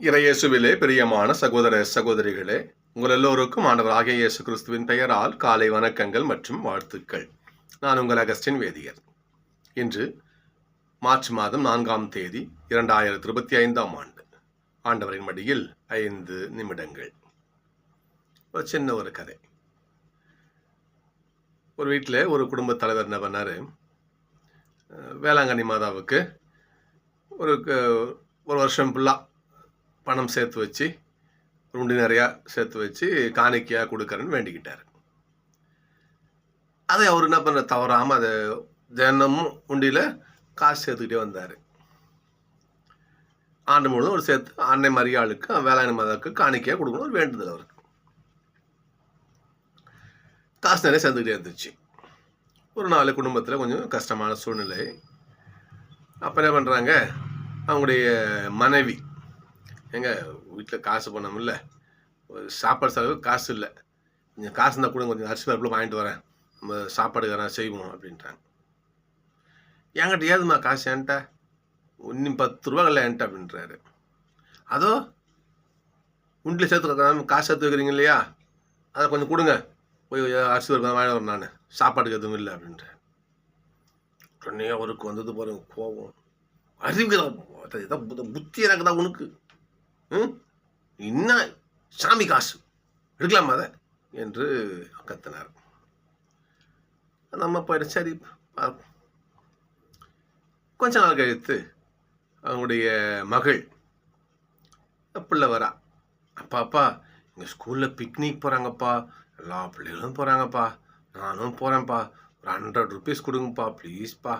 இறையேசுவிலே பிரியமான சகோதர சகோதரிகளே உங்கள் எல்லோருக்கும் ஆண்டவராகிய இயேசு கிறிஸ்துவின் பெயரால் காலை வணக்கங்கள் மற்றும் வாழ்த்துக்கள். நான் உங்கள் அகஸ்டின் வேதியர். இன்று மார்ச் மாதம் நான்காம் தேதி இரண்டாயிரத்தி இருபத்தி ஐந்தாம் ஆண்டு. ஆண்டவரின் மடியில் ஐந்து நிமிடங்கள். ஒரு சின்ன ஒரு கதை. ஒரு வீட்டில் ஒரு குடும்பத் தலைவர் என்ன பண்ணார்? வேளாங்கண்ணி மாதாவுக்கு ஒரு க- ஒரு வருஷம் ஃபுல்லாக பணம் சேர்த்து வச்சு உருண்டி நிறையா சேர்த்து வச்சு காணிக்கையாக கொடுக்குறேன்னு வேண்டிக்கிட்டார். அதை அவர் என்ன பண்ண தவறாமல் அதை தினமும் உண்டியில் காசு சேர்த்துக்கிட்டே வந்தார். ஆண்டு முழுவதும் ஒரு சேர்த்து அன்னை மரியாளுக்கு வேளாண் மாதாவுக்கு காணிக்கையாக கொடுக்கணும் ஒரு வேண்டுதல் அவருக்கு. காசு நிறைய சேர்ந்துக்கிட்டே இருந்துச்சு. ஒரு நாலு குடும்பத்தில் கொஞ்சம் கஷ்டமான சூழ்நிலை. அப்போ என்ன பண்ணுறாங்க அவங்களுடைய மனைவி எங்க வீட்டில் காசு பண்ணமில்ல. இல்லை ஒரு சாப்பாடு செலவு காசு இல்லை. நீங்கள் காசு இருந்தால் கூட கொஞ்சம் அரிசி பருப்பில் வாங்கிட்டு வரேன். நம்ம சாப்பாடுக்காரன் செய்வோம் அப்படின்ட்டாங்க என்கிட்ட ஏதும்மா காசு என்கிட்ட? இன்னும் பத்து ரூபா இல்லை என்கிட்ட அப்படின்றாரு. அதோ உண்டில் சேர்த்து காசு சேர்த்து வைக்கிறீங்க இல்லையா? அதை கொஞ்சம் கொடுங்க. போய் அரிசி பருப்பு வாங்கிட்டு வரேன் நான். சாப்பாட்டுக்கு எதுவும் இல்லை அப்படின்றேன் உடனே அவருக்கு வந்தது பாருங்க கோபம். அறிவுக்கு இதான் புத்தி எனக்கு தான் உனக்கு. என்ன சாமி காசு. எடுக்கலாமா அதை? என்று கத்தினார். நம்ம போயிட சரி கொஞ்ச நாள் கழித்து அவங்களுடைய மகள் பிள்ளை வரா. அப்பா அப்பா எங்கள் ஸ்கூலில் பிக்னிக் போகிறாங்கப்பா எல்லா பிள்ளைகளும் போகிறாங்கப்பா நானும் போகிறேன்ப்பா ஒரு ஹண்ட்ரட் ருபீஸ் கொடுங்கப்பா ப்ளீஸ்ப்பா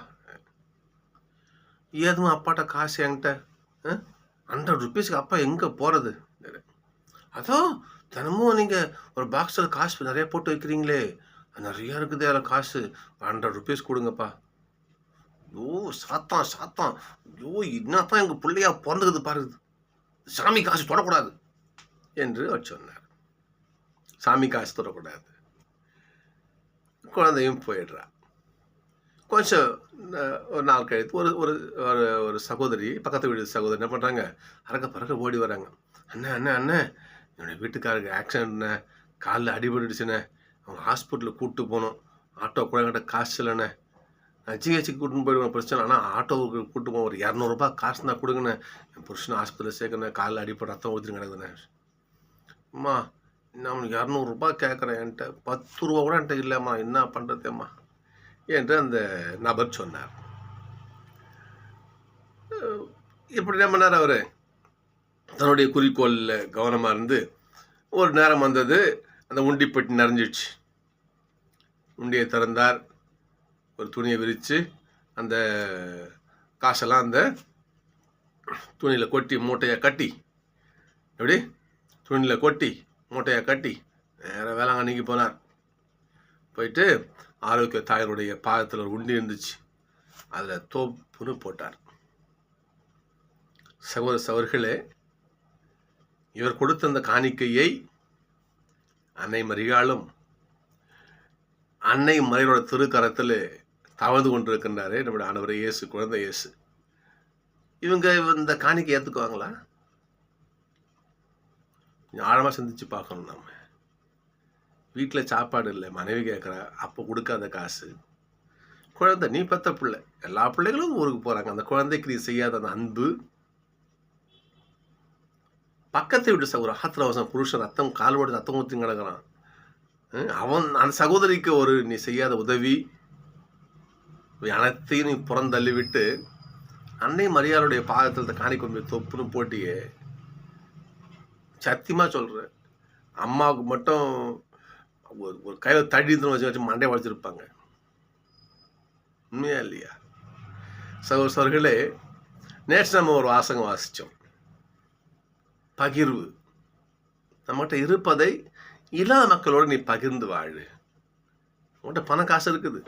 ஏதும் அப்பாட்ட காசு என்கிட்ட ஹண்ட்ரட் ருபீஸ்க்கு அப்பா எங்கே போகிறது அதோ தினமும் நீங்கள் ஒரு பாக்ஸில் காசு நிறைய போட்டு வைக்கிறீங்களே. நிறையா இருக்குது அதில் காசு. ஹண்ட்ரட் ருபீஸ் கொடுங்கப்பா. ஓ சாத்தான் சாத்தான். ஐயோ என்னத்தான் எங்கள் பிள்ளையா பிறந்துக்குது பாருது. சாமி காசு தொடக்கூடாது என்று அவர் சொன்னார். சாமி காசு தொடக்கூடாது. குழந்தையும் போயிடுறா. கொஞ்சம் ஒரு நாள் கழித்து ஒரு ஒரு ஒரு ஒரு சகோதரி பக்கத்து வீடு சகோதரி என்ன பண்ணுறாங்க அறக்க பறக்க ஓடி வராங்க. அண்ணே அண்ணே அண்ணே என்னுடைய வீட்டுக்காரருக்கு ஆக்சிடென்ட்ண்ணே காலில் அடிபட்டுடுச்சுண்ணே அவங்க ஹாஸ்பிட்டலுக்கு கூப்பிட்டு போகணும் ஆட்டோ கூட என்கிட்ட காசு இல்லைண்ணே நான் ஜிஹெச்சுக்கு கூட்டின்னு போயிடுவேன் பிரச்சனை ஆனால் ஆட்டோவுக்கு கூப்பிட்டு போவோம் ஒரு இரநூறுபா காசு தான் கொடுங்கண்ணே. என் புருஷனை ஹாஸ்பிட்டலில் சேர்க்கணும் காலில் அடிப்பட்டு ரத்தம் ஊற்றி கிடக்குதுண்ணே. அம்மா நான் இரநூறுபா கேட்குறேன் என்கிட்ட. பத்து ரூபா கூட என்கிட்ட இல்லைம்மா என்ன பண்ணுறதேம்மா என்று அந்த நபர் சொன்னார். இப்படி என்ன பண்ணார் அவர்? தன்னுடைய குறிக்கோளில் கவனமாக இருந்து ஒரு நேரம் வந்தது அந்த உண்டிப்பட்டி நிறைஞ்சிடுச்சு. உண்டியை திறந்தார் ஒரு துணியை விரித்து அந்த காசெல்லாம் அந்த துணியில் கொட்டி மூட்டையை கட்டி எப்படி? துணியில் கொட்டி மூட்டையை கட்டி நேராக வேளாங்கண்ணிக்கு போனார். போயிட்டு ஆரோக்கிய தாயருடைய பாதத்தில் ஒரு உண்டி இருந்துச்சு. அதில் தோப்புன்னு போட்டார். சகோதர சவர்களே இவர் கொடுத்த அந்த காணிக்கையை அன்னை மரியாளும் அன்னை மறையோட திருக்கரத்தில் தவழ்ந்து கொண்டிருக்கின்றாரு நம்முடைய ஆண்டவர் இயேசு குழந்தை இயேசு. இவங்க இந்த காணிக்கை ஏற்றுக்குவாங்களா கொஞ்சம் ஆழமாக சிந்திச்சு பார்க்கணும் நம்ம. வீட்டில் சாப்பாடு இல்லை மனைவி கேட்குறா அப்போ கொடுக்காத காசு. குழந்தை நீ பத்த பிள்ளை. எல்லா பிள்ளைகளும் ஊருக்கு போகிறாங்க அந்த குழந்தைக்கு நீ செய்யாத அந்த அன்பு. பக்கத்தை விட்டு ஒரு ஆத்திரவசம் புருஷன் ரத்தம் கால் ஓடி ரத்தம் ஊற்றி கிடக்குறான் அவன் அந்த சகோதரிக்கு ஒரு நீ செய்யாத உதவி. அனைத்தையும் நீ புறந்தள்ளி விட்டு அன்னை மரியாளுடைய பாதத்தில் காணிக்கொண்டு காணி கொண்டு தொப்புன்னு போட்டியே. சத்தியமாக சொல்கிறேன் அம்மாவுக்கு மட்டும் ஒரு ஒரு கையில் தடி வச்சு வச்சு மண்டை வளைச்சிருப்பாங்க உண்மையா இல்லையா? சகோதர சகோதரிகளே நேற்று நம்ம ஒரு வாசகம் வாசித்தோம். பகிர்வு. நம்மகிட்ட இருப்பதை இல்லாத மக்களோடு நீ பகிர்ந்து வாழு. உன்கிட்ட பணம் காசு இருக்குது.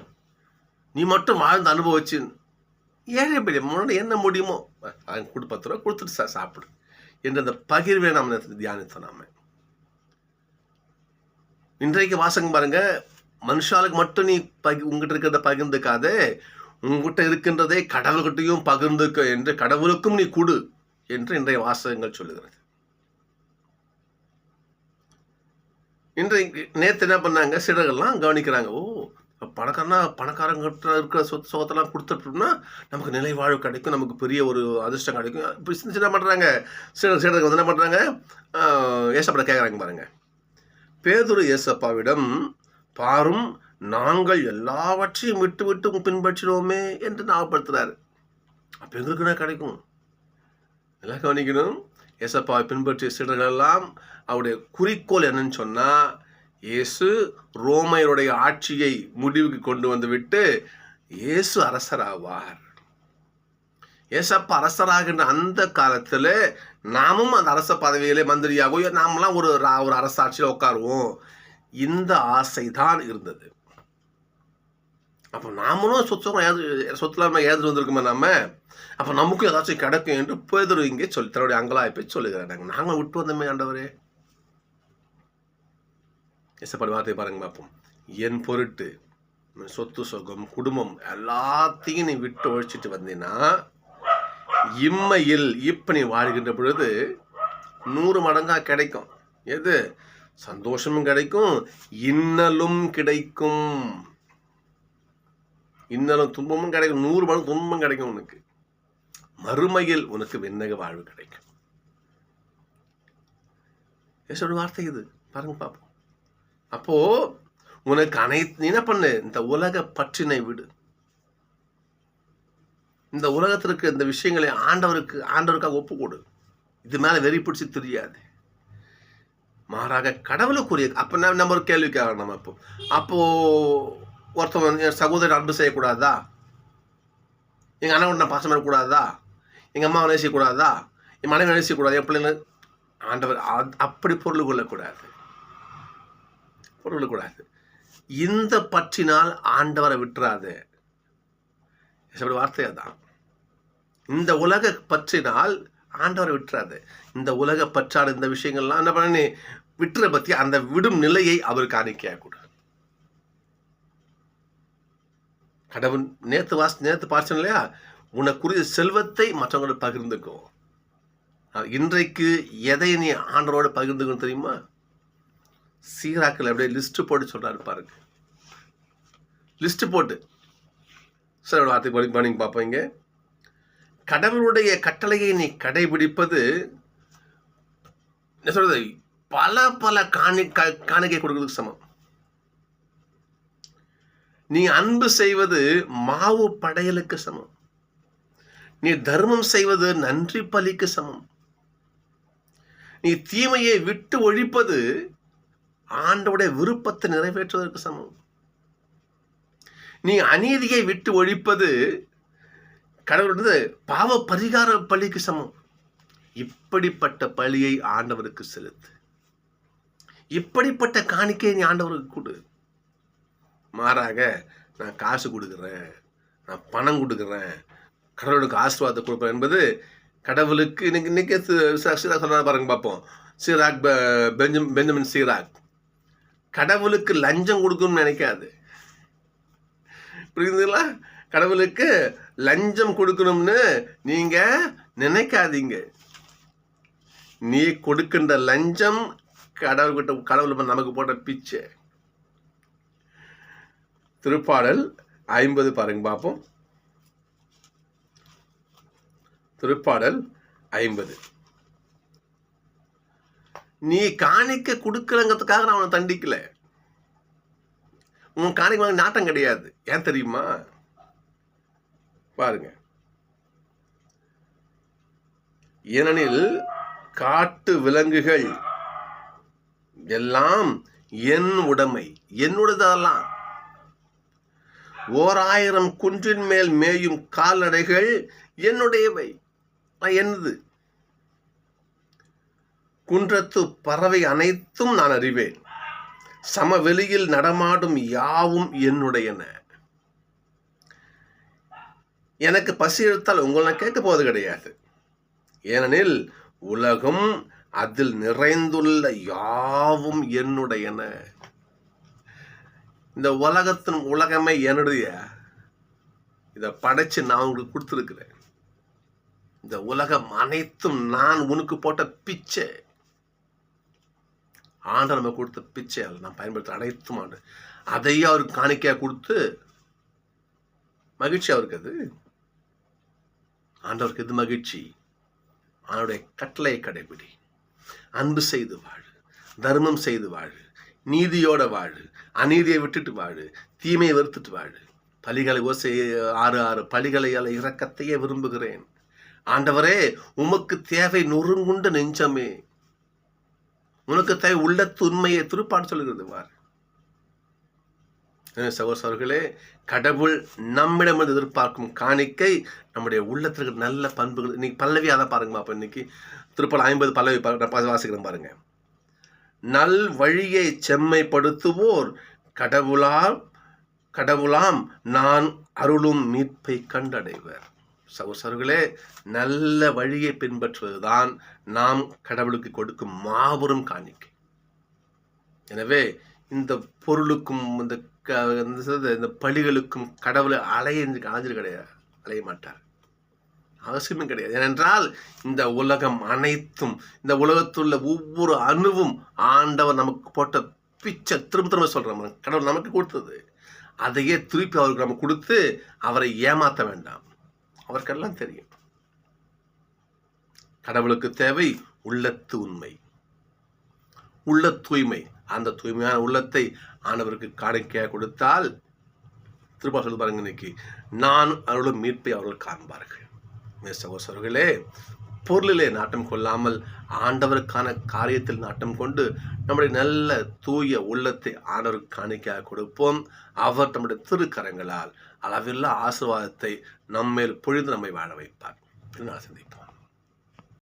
நீ மட்டும் வாழ்ந்து அனுபவிச்சு ஏழை பெரிய முன்னாடி என்ன முடியுமோ அவன் கொடு பத்து ரூபா கொடுத்துட்டு சா சாப்பிடு. என்ற அந்த பகிர்வை நாம் தியானித்தோம் நாம. இன்றைக்கு வாசகம் பாருங்க. மனுஷாளுக்கு மட்டும் நீ பகி உங்ககிட்ட இருக்கிறத பகிர்ந்துக்காத. உங்ககிட்ட இருக்கின்றதே கடவுள்கிட்டையும் பகிர்ந்துக்க என்று கடவுளுக்கும் நீ கொடு என்று இன்றைய வாசகங்கள் சொல்லுகிறது. இன்றைக்கு நேற்று என்ன பண்ணாங்க? சிலர்கள்லாம் கவனிக்கிறாங்க. ஓ பணக்காரனா பணக்காரங்கிட்ட இருக்கிற சொத்து சொத்தெல்லாம் கொடுத்துட்டோம்னா நமக்கு நிலை வாழ்வு கிடைக்கும் நமக்கு பெரிய ஒரு அதிர்ஷ்டம் கிடைக்கும். இப்போ சின்ன சின்ன பண்ணுறாங்க சில சிலர்கள் வந்து என்ன பண்ணுறாங்க ஏசப்பட கேட்குறாங்க பாருங்கள் பேதுரு ஏசப்பாவிடம் பாரும் நாங்கள் எல்லாவற்றையும் விட்டு விட்டு பின்பற்றினோமே என்று ஞாபகப்படுத்துறாரு. அப்போ எங்களுக்கு என்ன கிடைக்கும்? எல்லாம் கவனிக்கணும். ஏசப்பாவை பின்பற்றிய சீடர்கள் எல்லாம் அவருடைய குறிக்கோள் என்னன்னு சொன்னால் இயேசு ரோமையருடைய ஆட்சியை முடிவுக்கு கொண்டு வந்து விட்டு இயேசு அரசராவார். ஏசப்பா அரசராகின்ற அந்த காலத்தில் நாமும் அந்த அரச பதவியிலே மந்திரியாகவோ நாமெல்லாம் ஒரு ரா- ஒரு அரசாட்சியில் உட்காருவோம். இந்த ஆசை தான் இருந்தது. அப்போ நாமளும் சொத்து ஏது சொத்துலாம ஏது வந்திருக்குமே நம்ம? அப்போ நமக்கும் ஏதாச்சும் கிடைக்கும் என்று பேதுரு இங்கே சொல்லி தன்னுடைய அங்கலாய்ப்பை சொல்லுகிறாங்க நாங்கள் விட்டு வந்தோமே ஆண்டவரே. இசப்படி வார்த்தை பாருங்க பார்ப்போம். என் பொருட்டு சொத்து சொகம் குடும்பம் எல்லாத்தையும் நீ விட்டு ஒழிச்சிட்டு வந்தீங்கன்னா இம்மையில் இப்ப நீ வாழ்கின்ற பொழுது நூறு மடங்கா கிடைக்கும். எது? சந்தோஷமும் கிடைக்கும் இன்னலும் கிடைக்கும். இன்னலும் துன்பமும் கிடைக்கும் நூறு மடங்கு துன்பமும் கிடைக்கும் உனக்கு. மறுமையில் உனக்கு விண்ணக வாழ்வு கிடைக்கும். ஏசோட வார்த்தை இது. பாருங்க பார்ப்போம் அப்போ உனக்கு அனைத்து என்ன பண்ணு? இந்த உலக பற்றினை விடு. இந்த உலகத்திற்கு இந்த விஷயங்களை ஆண்டவருக்கு ஆண்டவருக்காக ஒப்பு கொடு இது மேலே வெறி பிடிச்சி தெரியாது. மாறாக கடவுளுக்குரிய அப்போ நம்ம நம்ம ஒரு கேள்வி கேட்கலாம் நம்ம இப்போ அப்போது ஒருத்தவன் வந்து என் சகோதரன் அன்பு செய்யக்கூடாதா? எங்கள் அண்ணன் நான் பாசம் எங்கள் எங்க அம்மாவை நேசிக்கக்கூடாதா? என் மனைவி நேசிக்கக்கூடாது? என் பிள்ளைங்க ஆண்டவர் அ- அப்படி பொருள் கொள்ளக்கூடாது. பொருள் கொள்ளக்கூடாது இந்த பற்றினால் ஆண்டவரை விட்டுறாது. எப்படி வார்த்தை அதான். இந்த உலக பற்றினால் ஆண்டவரை விட்டுறாது இந்த உலக பற்றான இந்த விஷயங்கள்லாம் என்ன பண்ண நீ விட்டுற பற்றி அந்த விடும் நிலையை அவர் காணிக்கையாக கொடு கடவுள் நேற்று வாஸ் நேற்று பார்த்தோம் இல்லையா? உனக்குரிய செல்வத்தை மற்றவங்களோட பகிர்ந்துக்கும் இன்றைக்கு எதை நீ ஆண்டவரோட பகிர்ந்துக்கணும் தெரியுமா? சீராக்கள் அப்படியே லிஸ்ட்டு போட்டு சொல்கிறாரு பாருங்க. லிஸ்ட்டு போட்டு. சார் வார்த்தை படி பண்ணிங்க பார்ப்போம் கடவுளுடைய கட்டளையை நீ கடைபிடிப்பது என்ன சொல்றது? பல பல காணி கா- காணிக்கை கொடுக்கறதுக்கு சமம். நீ அன்பு செய்வது மாவு படையலுக்கு சமம். நீ தர்மம் செய்வது நன்றி பலிக்கு சமம். நீ தீமையை விட்டு ஒழிப்பது ஆண்டவுடைய விருப்பத்தை நிறைவேற்றுவதற்கு சமம். நீ அநீதியை விட்டு ஒழிப்பது கடவுளுடைய பாவ பரிகார பலிக்கு சமம். இப்படிப்பட்ட பலியை ஆண்டவருக்கு செலுத்து. இப்படிப்பட்ட காணிக்கையை நீ ஆண்டவருக்கு கொடு. மாறாக நான் காசு கொடுக்குறேன் நான் பணம் கொடுக்குறேன் கடவுளுக்கு ஆசீர்வாதம் கொடுப்பேன் என்பது கடவுளுக்கு இன்னைக்கு இன்னைக்கு சி- சீராக் சொன்னா பாருங்க பார்ப்போம். சீராக் பெ- பெஞ்சம் பெஞ்சமின் சீராக். கடவுளுக்கு லஞ்சம் கொடுக்கணும்னு நினைக்காது. புரியுதுங்களா? கடவுளுக்கு லஞ்சம் கொடுக்கணும்னு நீங்க நினைக்காதீங்க. நீ கொடுக்கின்ற லஞ்சம் கடவுள்கிட்ட கடவுள் நமக்கு போட்ட பிச்சை. திருப்பாடல் ஐம்பது பாருங்க பார்ப்போம் திருப்பாடல் ஐம்பது. நீ காணிக்க கொடுக்கலங்கிறதுக்காக நான் அவனை தண்டிக்கலை. உன் காணிக்க வாங்க நாட்டம் கிடையாது. ஏன் தெரியுமா? பாருங்க. ஏனெனில் காட்டு விலங்குகள் எல்லாம் என் உடைமை என்னுடையதெல்லாம் ஓர் ஆயிரம் குன்றின் மேல் மேயும் கால்நடைகள் என்னுடையவை. நான் என்னது? குன்றத்து பறவை அனைத்தும் நான் அறிவேன். சமவெளியில் நடமாடும் யாவும் என்னுடையன. எனக்கு பசி எடுத்தால் உங்களை நான் கேட்க போவது கிடையாது. ஏனெனில் உலகம் அதில் நிறைந்துள்ள யாவும் என்னுடையன. இந்த உலகத்தின் உலகமே என்னுடைய. இதை படைச்சு நான் உங்களுக்கு கொடுத்துருக்குறேன். இந்த உலகம் அனைத்தும் நான் உனக்கு போட்ட பிச்சை. ஆண்டவர் நம்ம கொடுத்த பிச்சை அல்ல நான் பயன்படுத்த அனைத்தும் ஆண்டு. அதையே அவருக்கு காணிக்கையாக கொடுத்து மகிழ்ச்சி அவருக்கு அது? ஆண்டவருக்கு எது மகிழ்ச்சி? அவனுடைய கட்டளை கடைபிடி. அன்பு செய்து வாழு. தர்மம் செய்து வாழு. நீதியோட வாழு. அநீதியை விட்டுட்டு வாழு. தீமையை வெறுத்துட்டு வாழு. பலிகளை ஓசை ஆறு ஆறு பலிகளை அல்ல இறக்கத்தையே விரும்புகிறேன். ஆண்டவரே உமக்கு தேவை நொறுங்குண்ட நெஞ்சமே. உனக்கு தேவை உள்ளத்து உண்மையை திருப்பாடு சொல்கிறது வார் சகோசர்களே கடவுள் நம்மிடமிருந்து எதிர்பார்க்கும் காணிக்கை நம்முடைய உள்ளத்திற்கு நல்ல பண்புகள். இன்னைக்கு பல்லவி அதை பாருங்கம்மா அப்போ இன்னைக்கு திருப்பல் ஐம்பது பல்லவி வாசிக்கிறேன் பாருங்க. நல் வழியை செம்மைப்படுத்துவோர் கடவுளால் கடவுளாம் நான் அருளும் மீட்பை கண்டடைவர். சகோசர்களே நல்ல வழியை பின்பற்றுவதுதான் நாம் கடவுளுக்கு கொடுக்கும் மாபெரும் காணிக்கை. எனவே இந்த பொருளுக்கும் இந்த க- இந்த பழிகளுக்கும் இந்த கடவுளை அலைய அலைஞ்சு கிடையாது அலைய மாட்டார். அவசியமும் கிடையாது. ஏனென்றால் இந்த உலகம் அனைத்தும் இந்த உலகத்துள்ள ஒவ்வொரு அணுவும் ஆண்டவர் நமக்கு போட்ட பிச்சை திரும்ப திரும்ப சொல்கிறோம் கடவுள் நமக்கு கொடுத்தது. அதையே திருப்பி அவருக்கு நம்ம கொடுத்து அவரை ஏமாற்ற வேண்டாம். அவருக்கெல்லாம் தெரியும். கடவுளுக்கு தேவை உள்ளத்து உண்மை. உள்ள தூய்மை. அந்த தூய்மையான உள்ளத்தை ஆண்டவருக்கு காணிக்கையாக கொடுத்தால் திருப்பா சொல்லு பாருங்க இன்னைக்கு நான் அவர்களும் மீட்பை அவர்கள் காண்பார்கள். மே சகோசரர்களே பொருளிலே நாட்டம் கொள்ளாமல் ஆண்டவருக்கான காரியத்தில் நாட்டம் கொண்டு நம்முடைய நல்ல தூய உள்ளத்தை ஆண்டவருக்கு காணிக்கையாக கொடுப்போம். அவர் நம்முடைய திருக்கரங்களால் அளவில்லா ஆசீர்வாதத்தை நம்மேல் பொழுது நம்மை வாழ வைப்பார். என்று நான் சிந்திப்போம்.